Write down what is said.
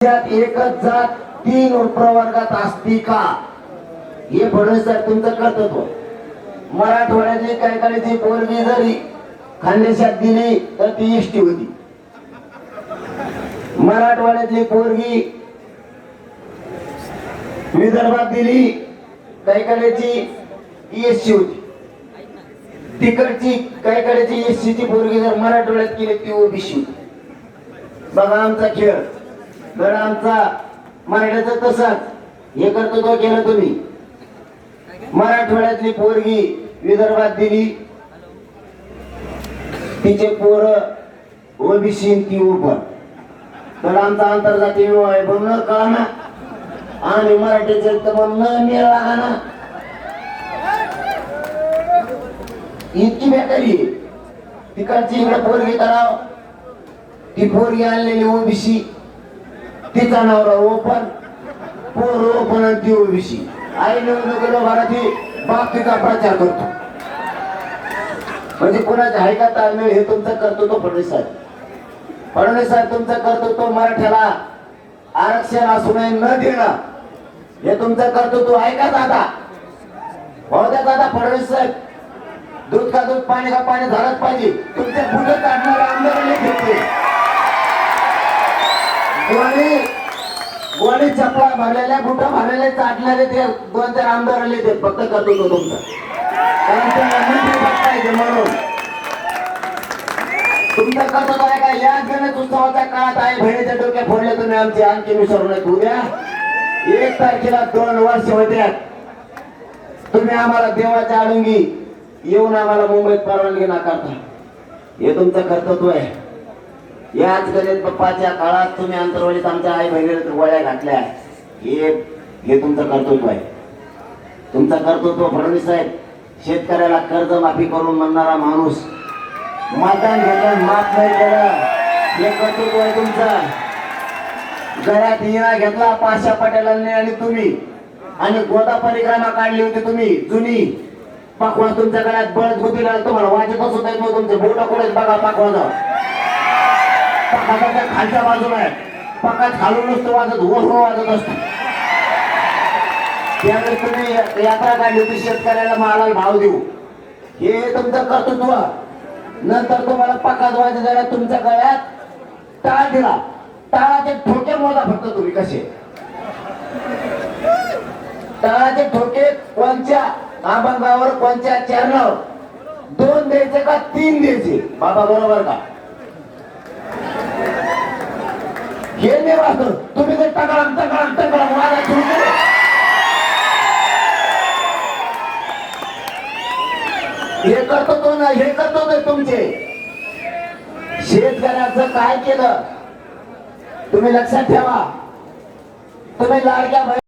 एकच जात तीन प्रवर्गात असती का? हे फडणवीस साहेब तुमचं कर्तृत्व. मराठवाड्याची काय करायची पोरगी जरी खानदेशात दिली तर ती इष्टी होती. मराठवाड्यातली पोरगी विदर्भात दिली काय करायची एससी होती. तिकडची काय करायची एससीची पोरगी जर मराठवाड्यात केली ती ओबीसी होती. बघा आमचा खेळ. गड आमचा. मराठ्याचं तसाच. हे करतो तो केलं तुम्ही. मराठवाड्यातली पोरगी विदर्भात दिली. तिचे पोर ओबीसी ती उपर तर आमचा आंतरजातीय विवाह आहे. पण न ना आणि मराठीचे तर मग न मिळाला ना इतकी बेकारी तिकडची इकडे पोरगी कराव ती पोरगी आणलेली ओबीसी. तिचा नवरा ओपन पोर ओपन आणि ती ओबीसी आई निवडणुकीला मराठी बाप तिचा प्रचार करतो? म्हणजे कोणाच्या आहे का ताळमेळ हे तुमचं तो फडणवीस साहेब. फडणवीस साहेब तुमचं तो मराठ्याला आरक्षण असू नये न देणं. हे तुमचं करतो तू आहे का दादा? हो दादा फडणवीस साहेब. दूध का दूध पाणी का पाणी झालंच पाहिजे. तुमचे पुढे काढणारे आमदारांनी घेतले गोणी गोणी चपला भरलेल्या बुटा भरलेले चाटणारे ते दोन चार आमदार आले ते फक्त कर्तृत्व तुमचं. कारण ते मंत्री पाहिजे म्हणून. तुमचं कर्तृत्व आहे का याच गणेश उत्सवाच्या काळात आहे बहिणीच्या डोक्या फोडले तुम्ही आमची आणखी विसरू नये. उद्या एक तारखेला दोन वर्ष होत्या तुम्ही आम्हाला देवाच्या आडुंगी येऊन आम्हाला मुंबईत परवानगी नाकारता. हे तुमचं कर्तृत्व आहे. याच गणेश बाप्पाच्या काळात तुम्ही अंतरवाडीत आमच्या आई बहिणीला गोळ्या घातल्या. हे हे तुमचं कर्तृत्व आहे. तुमचं कर्तृत्व फडणवीस साहेब शेतकऱ्याला कर्ज माफी करून म्हणणारा माणूस. मतदान घेतलं माफ नाही केलं. हे कर्तृत्व आहे तुमचं. घरात हिरा घेतला पाशा पटेलांनी आणि तुम्ही. आणि गोदा परिक्रमा काढली होती तुम्ही जुनी. पाकवा तुमच्या गळ्यात बळद गुतीला तुम्हाला वाजतच होत तुमचे बोट कुठे बघा पाकवाचा पाकाच्या खालच्या बाजूला आहे पाकात खालून नुसतं वाजत ओढून वाजत असतो. त्यावेळेस तुम्ही यात्रा काढली होती शेतकऱ्याला मालाला भाव देऊ. हे तुमचं कर्तृत्व. नंतर तुम्हाला पाकात वाजत जरा तुमच्या गळ्यात टाळ दिला. टाळाचे ठोके मोजा फक्त तुम्ही कसे. टाळाचे ठोके कोणच्या आंबांगावर कोणच्या चरणावर. दोन द्यायचे का तीन द्यायचे? बाबा बरोबर का? हे नाही वाचतो तुम्ही ते टकळम टकळम टकळम वाजा सुरू हे करतो तो ना हे करतो ते तुमचे. शेतकऱ्याचं काय केलं? तुम्ही लक्षात ठेवा. तुम्ही लाडक्या